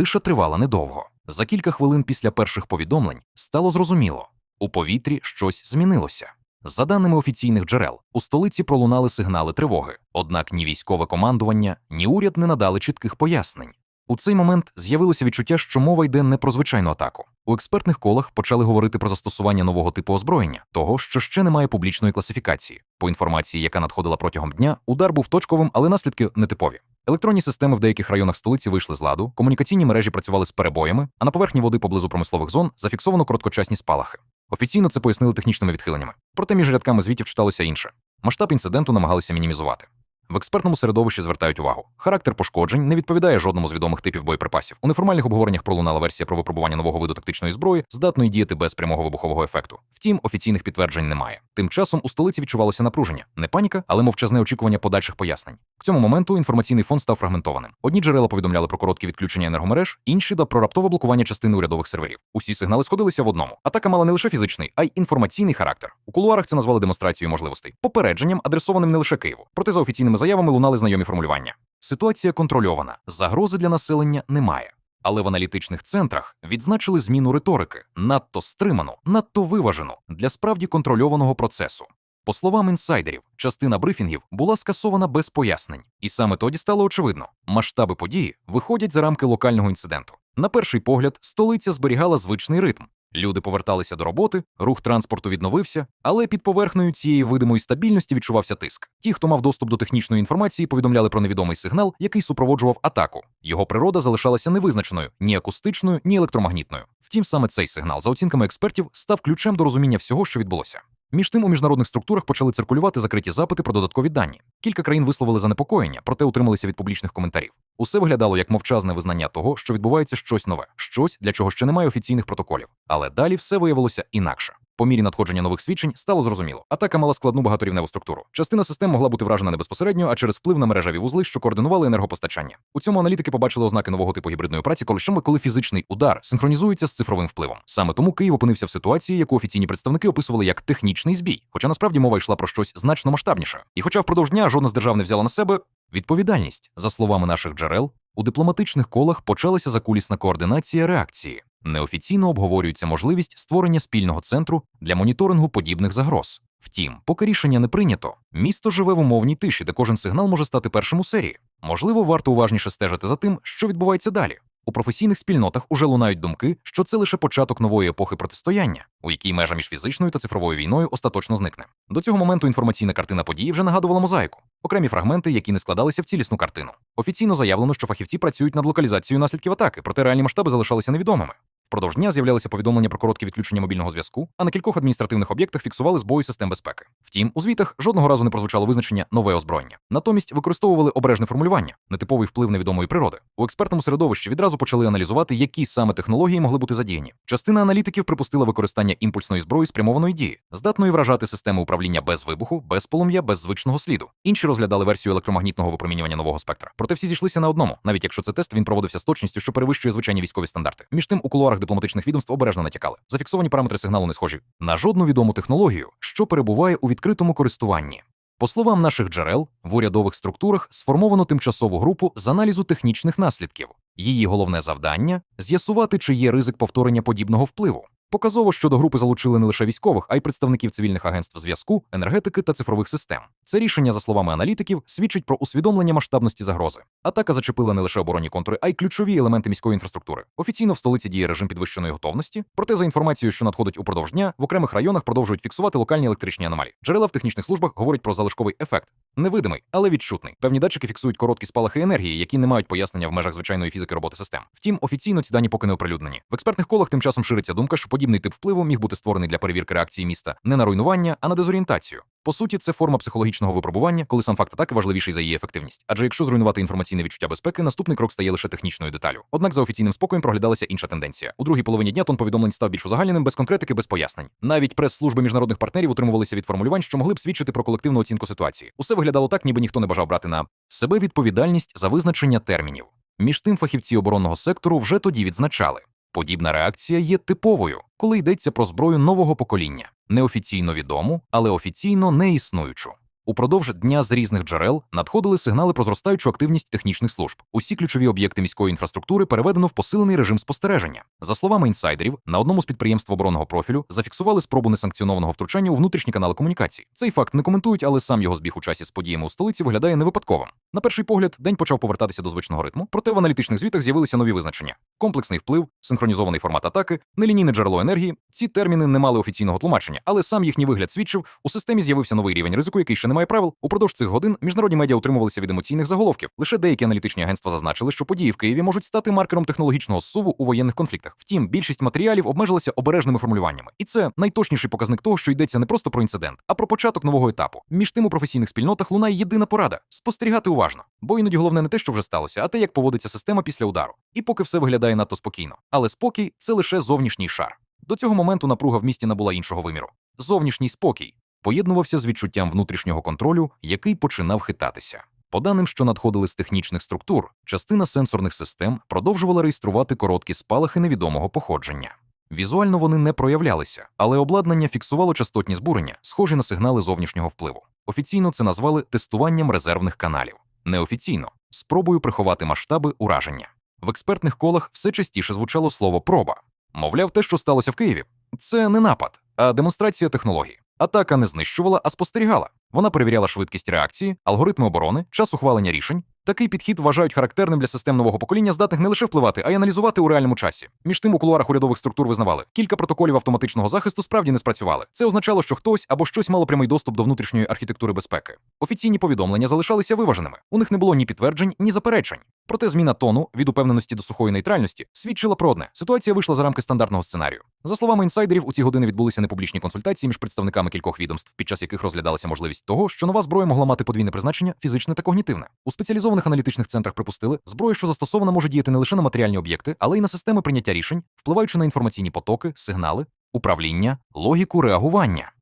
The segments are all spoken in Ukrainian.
Тиша тривала недовго. За кілька хвилин після перших повідомлень стало зрозуміло у повітрі щось змінилося. За даними офіційних джерел, у столиці пролунали сигнали тривоги, однак ні військове командування, ні уряд не надали чітких пояснень. У цей момент з'явилося відчуття, що мова йде не про звичайну атаку. У експертних колах почали говорити про застосування нового типу озброєння, того, що ще немає публічної класифікації. По інформації, яка надходила протягом дня, удар був точковим, але наслідки нетипові. Електронні системи в деяких районах столиці вийшли з ладу, комунікаційні мережі працювали з перебоями, а на поверхні води поблизу промислових зон зафіксовано короткочасні спалахи. Офіційно це пояснили технічними відхиленнями. Проте між рядками звітів читалося інше. Масштаб інциденту намагалися мінімізувати. В експертному середовищі звертають увагу. Характер пошкоджень не відповідає жодному з відомих типів боєприпасів. У неформальних обговореннях пролунала версія про випробування нового виду тактичної зброї, здатної діяти без прямого вибухового ефекту. Втім, офіційних підтверджень немає. Тим часом у столиці відчувалося напруження, не паніка, але мовчазне очікування подальших пояснень. К цьому моменту інформаційний фон став фрагментованим. Одні джерела повідомляли про короткі відключення енергомереж, інші да про раптове блокування частини урядових серверів. Усі сигнали сходилися в одному. Атака мала не лише фізичний, а й інформаційний характер. У кулуарах це назвали демонстрацією можливостей, попередженням, адресованим не лише Києву. Проте за офіційними заявами лунали знайомі формулювання. Ситуація контрольована, загрози для населення немає. Але в аналітичних центрах відзначили зміну риторики надто стриману, надто виважену для справді контрольованого процесу. По словам інсайдерів, частина брифінгів була скасована без пояснень, і саме тоді стало очевидно, масштаби події виходять за рамки локального інциденту. На перший погляд, столиця зберігала звичний ритм. Люди поверталися до роботи, рух транспорту відновився, але під поверхнею цієї видимої стабільності відчувався тиск. Ті, хто мав доступ до технічної інформації, повідомляли про невідомий сигнал, який супроводжував атаку. Його природа залишалася невизначеною ні акустичною, ні електромагнітною. Втім, саме цей сигнал, за оцінками експертів, став ключем до розуміння всього, що відбулося. Між тим у міжнародних структурах почали циркулювати закриті запити про додаткові дані. Кілька країн висловили занепокоєння, проте утрималися від публічних коментарів. Усе виглядало як мовчазне визнання того, що відбувається щось нове, щось, для чого ще немає офіційних протоколів. Але далі все виявилося інакше. По мірі надходження нових свідчень стало зрозуміло. Атака мала складну багаторівневу структуру. Частина систем могла бути вражена не безпосередньо, а через вплив на мережеві вузли, що координували енергопостачання. У цьому аналітики побачили ознаки нового типу гібридної праці, коли що коли фізичний удар синхронізується з цифровим впливом. Саме тому Київ опинився в ситуації, яку офіційні представники описували як технічний збій, хоча насправді мова йшла про щось значно масштабніше. І хоча впродовж дня жодна з держав не взяла на себе відповідальність, за словами наших джерел, у дипломатичних колах почалася закулісна координація реакції. Неофіційно обговорюється можливість створення спільного центру для моніторингу подібних загроз. Втім, поки рішення не прийнято, місто живе в умовній тиші, де кожен сигнал може стати першим у серії. Можливо, варто уважніше стежити за тим, що відбувається далі. У професійних спільнотах уже лунають думки, що це лише початок нової епохи протистояння, у якій межа між фізичною та цифровою війною остаточно зникне. До цього моменту інформаційна картина події вже нагадувала мозаїку, окремі фрагменти, які не складалися в цілісну картину. Офіційно заявлено, що фахівці працюють над локалізацією наслідків атаки, проте реальні масштаби залишалися невідомими. Впродовж дня з'являлися повідомлення про короткі відключення мобільного зв'язку, а на кількох адміністративних об'єктах фіксували збої систем безпеки. Втім, у звітах жодного разу не прозвучало визначення нове озброєння. Натомість використовували обережне формулювання, нетиповий вплив невідомої природи. У експертному середовищі відразу почали аналізувати, які саме технології могли бути задіяні. Частина аналітиків припустила використання імпульсної зброї спрямованої дії, здатної вражати системи управління без вибуху, без полум'я, без звичного сліду. Інші розглядали версію електромагнітного випромінювання нового спектра. Проте всі зійшлися на одному, навіть якщо це тест він проводився з точністю, що перевищує звичайні військові стандарти. Між тим у кулуарах дипломатичних відомств обережно натякали. Зафіксовані параметри сигналу не схожі на жодну відому технологію, що перебуває у відкритому користуванні. По словам наших джерел, в урядових структурах сформовано тимчасову групу з аналізу технічних наслідків. Її головне завдання з'ясувати, чи є ризик повторення подібного впливу. Показово, що до групи залучили не лише військових, а й представників цивільних агентств зв'язку, енергетики та цифрових систем. Це рішення, за словами аналітиків, свідчить про усвідомлення масштабності загрози. Атака зачепила не лише оборонні контури, а й ключові елементи міської інфраструктури. Офіційно в столиці діє режим підвищеної готовності. Проте, за інформацією, що надходить упродовж дня, в окремих районах продовжують фіксувати локальні електричні аномалії. Джерела в технічних службах говорять про залишковий ефект. Невидимий, але відчутний. Певні датчики фіксують короткі спалахи енергії, які не мають пояснення в межах звичайної фізики роботи систем. Втім, офіційно ці дані поки не оприлюднені. В експертних колах тим часом шириться думка, що подібний тип впливу міг бути створений для перевірки реакції міста не на руйнування, а на дезорієнтацію. По суті, це форма психологічного випробування, коли сам факт атаки важливіший за її ефективність. Адже якщо зруйнувати інформаційне відчуття безпеки, наступний крок стає лише технічною деталю. Однак за офіційним спокоєм проглядалася інша тенденція. У другій половині дня тон повідомлень став більш узагальненим, без конкретики, без пояснень. Навіть прес-служби міжнародних партнерів утримувалися від формулювань, що могли б свідчити про колективну оцінку ситуації. Усе виглядало так, ніби ніхто не бажав брати на себе відповідальність за визначення термінів. Між тим, фахівці оборонного сектору вже тоді відзначали. Подібна реакція є типовою, коли йдеться про зброю нового покоління, неофіційно відому, але офіційно не існуючу. Упродовж дня з різних джерел надходили сигнали про зростаючу активність технічних служб. Усі ключові об'єкти міської інфраструктури переведено в посилений режим спостереження. За словами інсайдерів, на одному з підприємств оборонного профілю зафіксували спробу несанкціонованого втручання у внутрішні канали комунікацій. Цей факт не коментують, але сам його збіг у часі з подіями у столиці виглядає невипадковим. На перший погляд, день почав повертатися до звичного ритму, проте в аналітичних звітах з'явилися нові визначення: комплексний вплив, синхронізований формат атаки, нелінійне джерело енергії. Ці терміни не мали офіційного тлумачення, але сам їхній вигляд свідчив, у системі з'явився новий рівень ризику, який ще не має правил. Упродовж цих годин міжнародні медіа утримувалися від емоційних заголовків. Лише деякі аналітичні агентства зазначили, що події в Києві можуть стати маркером технологічного зсуву у воєнних конфліктах. Втім, більшість матеріалів обмежилася обережними формулюваннями, і це найточніший показник того, що йдеться не просто про інцидент, а про початок нового етапу. Між тим у професійних спільнотах лунає єдина порада спостерігати уважно, бо іноді головне не те, що вже сталося, а те, як поводиться система після удару. І поки все виглядає надто спокійно. Але спокій це лише зовнішній шар. До цього моменту напруга в місті набула іншого виміру. Зовнішній спокій поєднувався з відчуттям внутрішнього контролю, який починав хитатися. По даним, що надходили з технічних структур, частина сенсорних систем продовжувала реєструвати короткі спалахи невідомого походження. Візуально вони не проявлялися, але обладнання фіксувало частотні збурення, схожі на сигнали зовнішнього впливу. Офіційно це назвали тестуванням резервних каналів, неофіційно спробою приховати масштаби ураження. В експертних колах все частіше звучало слово проба. Мовляв, те, що сталося в Києві, це не напад, а демонстрація технології. Атака не знищувала, а спостерігала. Вона перевіряла швидкість реакції, алгоритми оборони, час ухвалення рішень. Такий підхід вважають характерним для систем нового покоління, здатних не лише впливати, а й аналізувати у реальному часі. Між тим у кулуарах урядових структур визнавали, кілька протоколів автоматичного захисту справді не спрацювали. Це означало, що хтось або щось мало прямий доступ до внутрішньої архітектури безпеки. Офіційні повідомлення залишалися виваженими. У них не було ні підтверджень, ні заперечень. Проте зміна тону від упевненості до сухої нейтральності свідчила про одне. Ситуація вийшла за рамки стандартного сценарію. За словами інсайдерів, у ці години відбулися непублічні консультації між представниками кількох відомств, під час яких розглядалася можливість того, що нова зброя могла мати подвійне призначення фізичне та когнітивне. У спеціалізованих аналітичних центрах припустили, зброя, що застосована, може діяти не лише на матеріальні об'єкти, але й на системи прийняття рішень, впливаючи на інформаційні потоки, сигнали, управління, логіку реагування.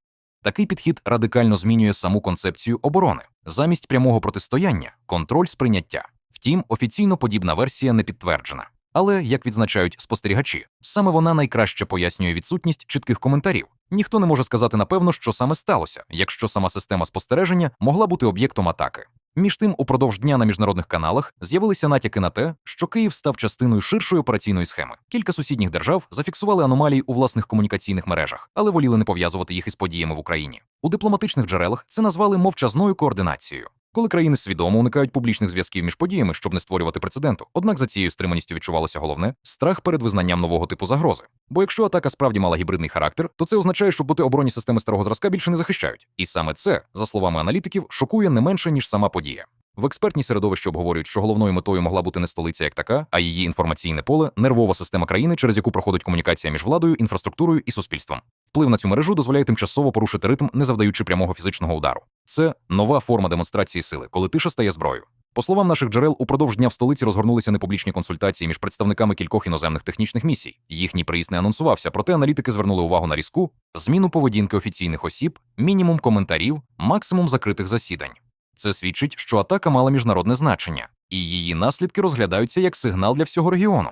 Такий підхід радикально змінює саму концепцію оборони замість прямого протистояння, контроль сприйняття. Втім, офіційно подібна версія не підтверджена. Але, як відзначають спостерігачі, саме вона найкраще пояснює відсутність чітких коментарів. Ніхто не може сказати напевно, що саме сталося, якщо сама система спостереження могла бути об'єктом атаки. Між тим, упродовж дня на міжнародних каналах з'явилися натяки на те, що Київ став частиною ширшої операційної схеми. Кілька сусідніх держав зафіксували аномалії у власних комунікаційних мережах, але воліли не пов'язувати їх із подіями в Україні. У дипломатичних джерелах це назвали мовчазною координацією. Коли країни свідомо уникають публічних зв'язків між подіями, щоб не створювати прецеденту. Однак за цією стриманістю відчувалося головне страх перед визнанням нового типу загрози. Бо якщо атака справді мала гібридний характер, то це означає, що бути оборонні системи старого зразка більше не захищають. І саме це, за словами аналітиків, шокує не менше ніж сама подія. В експертній середовищі обговорюють, що головною метою могла бути не столиця як така, а її інформаційне поле, нервова система країни, через яку проходить комунікація між владою, інфраструктурою і суспільством. Вплив на цю мережу дозволяє тимчасово порушити ритм, не завдаючи прямого фізичного удару. Це нова форма демонстрації сили, коли тиша стає зброєю. По словам наших джерел, упродовж дня в столиці розгорнулися непублічні консультації між представниками кількох іноземних технічних місій. Їхній приїзд не анонсувався, проте аналітики звернули увагу на різку, зміну поведінки офіційних осіб, мінімум коментарів, максимум закритих засідань. Це свідчить, що атака мала міжнародне значення, і її наслідки розглядаються як сигнал для всього регіону.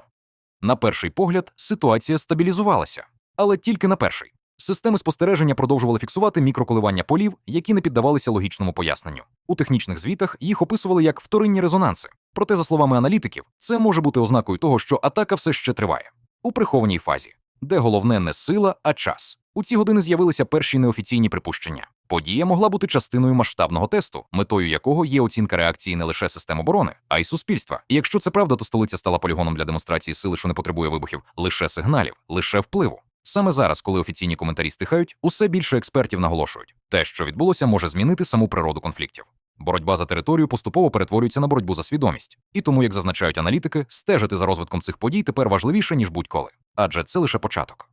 На перший погляд, ситуація стабілізувалася, але тільки на перший. Системи спостереження продовжували фіксувати мікроколивання полів, які не піддавалися логічному поясненню. У технічних звітах їх описували як вторинні резонанси. Проте, за словами аналітиків, це може бути ознакою того, що атака все ще триває у прихованій фазі, де головне не сила, а час. У ці години з'явилися перші неофіційні припущення. Подія могла бути частиною масштабного тесту, метою якого є оцінка реакції не лише систем оборони, а й суспільства. І якщо це правда, то столиця стала полігоном для демонстрації сили, що не потребує вибухів, лише сигналів, лише впливу. Саме зараз, коли офіційні коментарі стихають, усе більше експертів наголошують, те, що відбулося, може змінити саму природу конфліктів. Боротьба за територію поступово перетворюється на боротьбу за свідомість, і тому, як зазначають аналітики, стежити за розвитком цих подій тепер важливіше ніж будь-коли, адже це лише початок.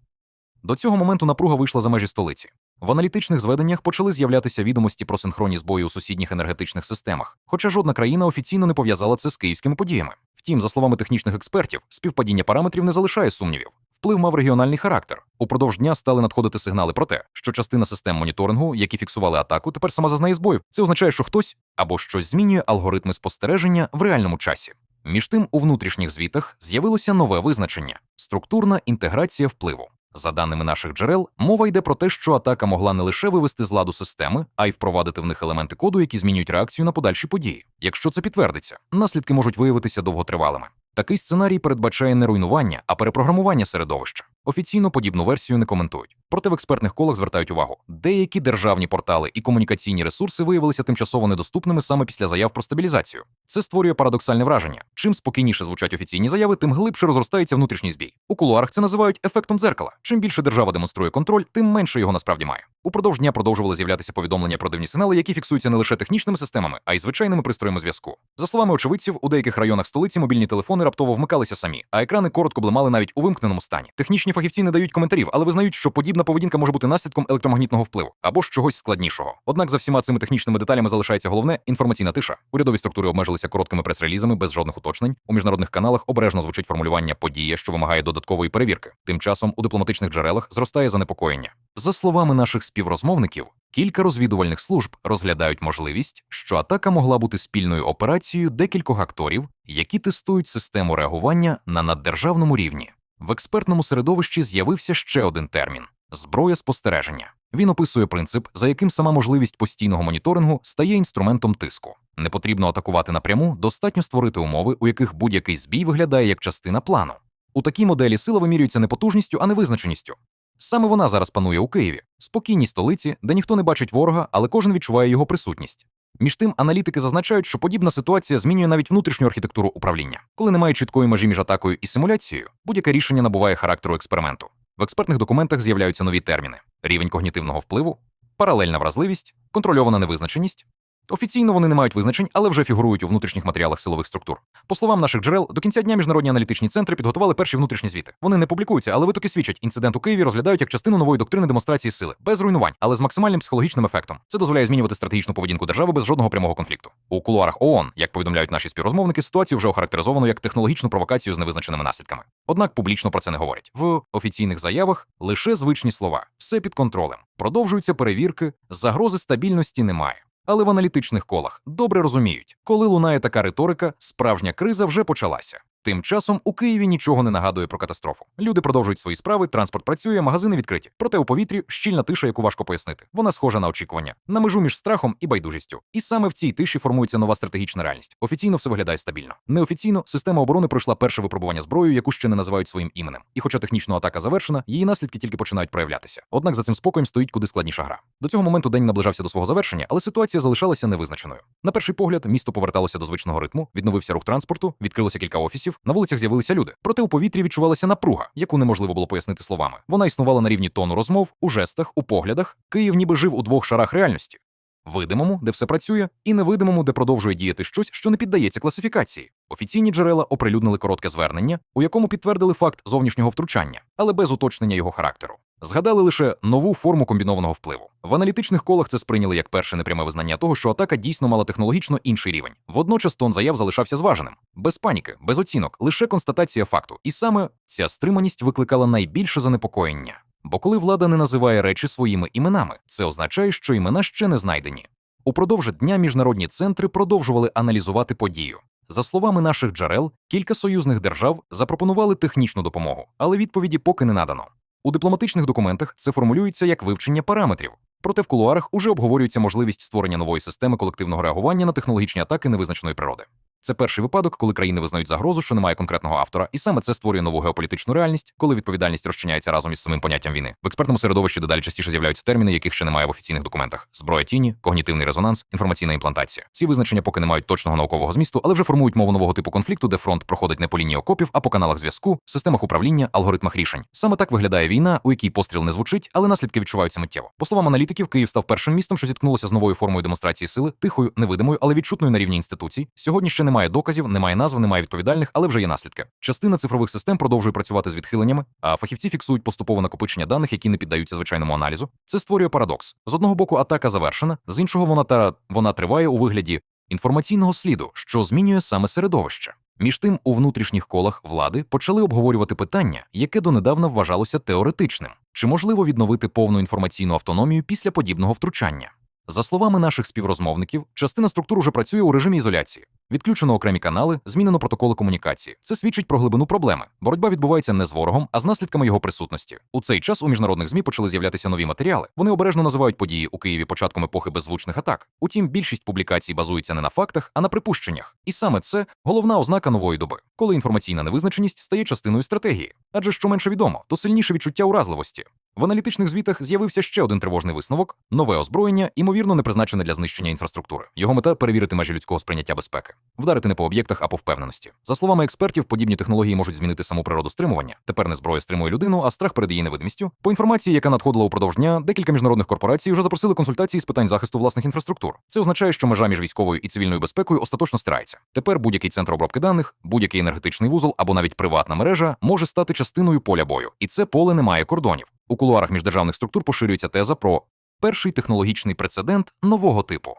До цього моменту напруга вийшла за межі столиці. В аналітичних зведеннях почали з'являтися відомості про синхронні збої у сусідніх енергетичних системах, хоча жодна країна офіційно не пов'язала це з київськими подіями. Втім, за словами технічних експертів, співпадіння параметрів не залишає сумнівів. Вплив мав регіональний характер. Упродовж дня стали надходити сигнали про те, що частина систем моніторингу, які фіксували атаку, тепер сама зазнає збоїв. Це означає, що хтось або щось змінює алгоритми спостереження в реальному часі. Між тим, у внутрішніх звітах з'явилося нове визначення структурна інтеграція впливу. За даними наших джерел, мова йде про те, що атака могла не лише вивести з ладу системи, а й впровадити в них елементи коду, які змінюють реакцію на подальші події. Якщо це підтвердиться, наслідки можуть виявитися довготривалими. Такий сценарій передбачає не руйнування, а перепрограмування середовища. Офіційно подібну версію не коментують. Проте в експертних колах звертають увагу, деякі державні портали і комунікаційні ресурси виявилися тимчасово недоступними саме після заяв про стабілізацію. Це створює парадоксальне враження. Чим спокійніше звучать офіційні заяви, тим глибше розростається внутрішній збій. У кулуарах це називають ефектом дзеркала. Чим більше держава демонструє контроль, тим менше його насправді має. Упродовж дня продовжували з'являтися повідомлення про дивні сигнали, які фіксуються не лише технічними системами, а й звичайними пристроями зв'язку. За словами очевидців, у деяких районах столиці мобільні телефони раптово вмикалися самі, а екрани коротко блимали навіть у вимкненому стані. Технічні фахівці не дають коментарів, але визнають, що подібна поведінка може бути наслідком електромагнітного впливу або ж чогось складнішого. Однак за всіма цими технічними деталями залишається головне інформаційна тиша. Урядові структури обмежилися короткими прес-релізами без жодних уточнень. У міжнародних каналах обережно звучить формулювання подія, що вимагає додаткової перевірки. Тим часом у дипломатичних джерелах зростає занепокоєння. За словами наших співрозмовників, кілька розвідувальних служб розглядають можливість, що атака могла бути спільною операцією декількох акторів, які тестують систему реагування на наддержавному рівні. В експертному середовищі з'явився ще один термін зброя спостереження. Він описує принцип, за яким сама можливість постійного моніторингу стає інструментом тиску. Не потрібно атакувати напряму, достатньо створити умови, у яких будь-який збій виглядає як частина плану. У такій моделі сила вимірюється не потужністю, а не визначеністю. Саме вона зараз панує у Києві, спокійній столиці, де ніхто не бачить ворога, але кожен відчуває його присутність. Між тим, аналітики зазначають, що подібна ситуація змінює навіть внутрішню архітектуру управління. Коли немає чіткої межі між атакою і симуляцією, будь-яке рішення набуває характеру експерименту. В експертних документах з'являються нові терміни: рівень когнітивного впливу, паралельна вразливість, контрольована невизначеність. Офіційно вони не мають визначень, але вже фігурують у внутрішніх матеріалах силових структур. По словам наших джерел, до кінця дня міжнародні аналітичні центри підготували перші внутрішні звіти. Вони не публікуються, але витоки свідчать, інцидент у Києві розглядають як частину нової доктрини демонстрації сили, без руйнувань, але з максимальним психологічним ефектом. Це дозволяє змінювати стратегічну поведінку держави без жодного прямого конфлікту. У кулуарах ООН, як повідомляють наші співрозмовники, ситуацію вже охарактеризовано як технологічну провокацію з невизначеними наслідками. Однак публічно про це не говорять. В офіційних заявах лише звичні слова, все під контролем. Продовжуються перевірки, загрози стабільності немає. Але в аналітичних колах добре розуміють, коли лунає така риторика, справжня криза вже почалася. Тим часом у Києві нічого не нагадує про катастрофу. Люди продовжують свої справи, транспорт працює, магазини відкриті. Проте у повітрі щільна тиша, яку важко пояснити. Вона схожа на очікування, на межу між страхом і байдужістю. І саме в цій тиші формується нова стратегічна реальність. Офіційно все виглядає стабільно. Неофіційно система оборони пройшла перше випробування зброєю, яку ще не називають своїм іменем. І хоча технічна атака завершена, її наслідки тільки починають проявлятися. Однак за цим спокоєм стоїть куди складніша гра. До цього моменту день наближався до свого завершення, але ситуація залишалася невизначеною. На перший погляд, місто поверталося до звичного ритму, відновився рух транспорту, відкрилося кілька офісів, на вулицях з'явилися люди. Проте у повітрі відчувалася напруга, яку неможливо було пояснити словами. Вона існувала на рівні тону розмов, у жестах, у поглядах. Київ ніби жив у двох шарах реальності. Видимому, де все працює, і невидимому, де продовжує діяти щось, що не піддається класифікації. Офіційні джерела оприлюднили коротке звернення, у якому підтвердили факт зовнішнього втручання, але без уточнення його характеру. Згадали лише нову форму комбінованого впливу. В аналітичних колах це сприйняли як перше непряме визнання того, що атака дійсно мала технологічно інший рівень. Водночас тон заяв залишався зваженим, без паніки, без оцінок, лише констатація факту. І саме ця стриманість викликала найбільше занепокоєння. Бо коли влада не називає речі своїми іменами, це означає, що імена ще не знайдені. Упродовж дня міжнародні центри продовжували аналізувати подію. За словами наших джерел, кілька союзних держав запропонували технічну допомогу, але відповіді поки не надано. У дипломатичних документах це формулюється як вивчення параметрів. Проте в кулуарах уже обговорюється можливість створення нової системи колективного реагування на технологічні атаки невизначеної природи. Це перший випадок, коли країни визнають загрозу, що немає конкретного автора, і саме це створює нову геополітичну реальність, коли відповідальність розчиняється разом із самим поняттям війни. В експертному середовищі дедалі частіше з'являються терміни, яких ще немає в офіційних документах: зброя тіні, когнітивний резонанс, інформаційна імплантація. Ці визначення поки не мають точного наукового змісту, але вже формують мову нового типу конфлікту, де фронт проходить не по лінії окопів, а по каналах зв'язку, системах управління, алгоритмах рішень. Саме так виглядає війна, у якій постріл не звучить, але наслідки відчуваються миттєво. По словам аналітиків, Київ став першим містом, що зіткнулося з новою формою демонстрації сили, тихою, невидимою, але відчутною на рівні інституцій. Сьогодні ще немає доказів, немає назв, немає відповідальних, але вже є наслідки. Частина цифрових систем продовжує працювати з відхиленнями, а фахівці фіксують поступове накопичення даних, які не піддаються звичайному аналізу. Це створює парадокс. З одного боку, атака завершена, з іншого вона та вона триває у вигляді інформаційного сліду, що змінює саме середовище. Між тим, у внутрішніх колах влади почали обговорювати питання, яке донедавна вважалося теоретичним: чи можливо відновити повну інформаційну автономію після подібного втручання. За словами наших співрозмовників, частина структур уже працює у режимі ізоляції. Відключено окремі канали, змінено протоколи комунікації. Це свідчить про глибину проблеми. Боротьба відбувається не з ворогом, а з наслідками його присутності. У цей час у міжнародних змі почали з'являтися нові матеріали. Вони обережно називають події у Києві початком епохи беззвучних атак. Утім, більшість публікацій базується не на фактах, а на припущеннях. І саме це головна ознака нової доби, коли інформаційна невизначеність стає частиною стратегії. Адже що менше відомо, то сильніше відчуття уразливості. В аналітичних звітах з'явився ще один тривожний висновок: нове озброєння, ймовірно, не призначене для знищення інфраструктури. Його мета перевірити межі людського сприйняття безпеки, вдарити не по об'єктах, а по впевненості. За словами експертів, подібні технології можуть змінити саму природу стримування. Тепер не зброя стримує людину, а страх перед її невидимістю. По інформації, яка надходила упродовж дня, декілька міжнародних корпорацій вже запросили консультації з питань захисту власних інфраструктур. Це означає, що межа між військовою і цивільною безпекою остаточно стирається. Тепер будь-який центр обробки даних, будь-який енергетичний вузол або навіть приватна мережа може стати частиною поля бою, і це поле не має кордонів. У кулуарах міждержавних структур поширюється теза про перший технологічний прецедент нового типу.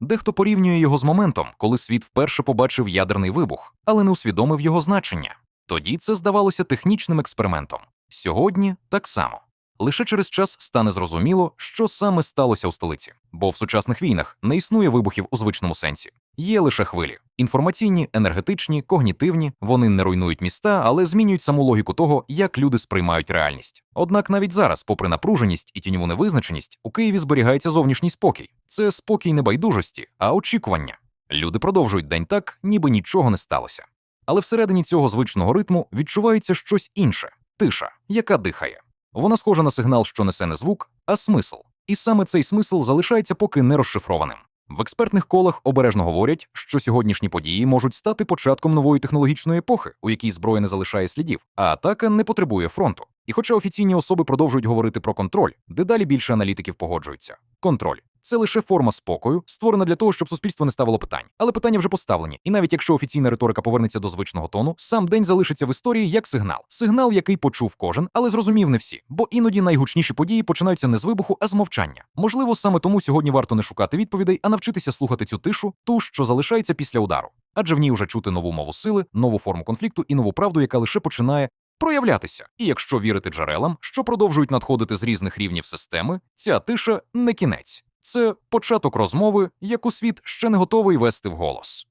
Дехто порівнює його з моментом, коли світ вперше побачив ядерний вибух, але не усвідомив його значення. Тоді це здавалося технічним експериментом. Сьогодні так само. Лише через час стане зрозуміло, що саме сталося у столиці, бо в сучасних війнах не існує вибухів у звичному сенсі. Є лише хвилі: інформаційні, енергетичні, когнітивні. Вони не руйнують міста, але змінюють саму логіку того, як люди сприймають реальність. Однак навіть зараз, попри напруженість і тіньову невизначеність, у Києві зберігається зовнішній спокій. Це спокій не байдужості, а очікування. Люди продовжують день так, ніби нічого не сталося. Але всередині цього звичного ритму відчувається щось інше тиша, яка дихає. Вона схожа на сигнал, що несе не звук, а смисл. І саме цей смисл залишається поки не розшифрованим. В експертних колах обережно говорять, що сьогоднішні події можуть стати початком нової технологічної епохи, у якій зброя не залишає слідів, а атака не потребує фронту. І хоча офіційні особи продовжують говорити про контроль, дедалі більше аналітиків погоджуються. Контроль це лише форма спокою, створена для того, щоб суспільство не ставило питань. Але питання вже поставлені. І навіть якщо офіційна риторика повернеться до звичного тону, сам день залишиться в історії як сигнал. Сигнал, який почув кожен, але зрозумів не всі. Бо іноді найгучніші події починаються не з вибуху, а з мовчання. Можливо, саме тому сьогодні варто не шукати відповідей, а навчитися слухати цю тишу, ту, що залишається після удару. Адже в ній вже чути нову мову сили, нову форму конфлікту і нову правду, яка лише починає. Проявлятися, і якщо вірити джерелам, що продовжують надходити з різних рівнів системи, ця тиша не кінець, це початок розмови, яку світ ще не готовий вести вголос.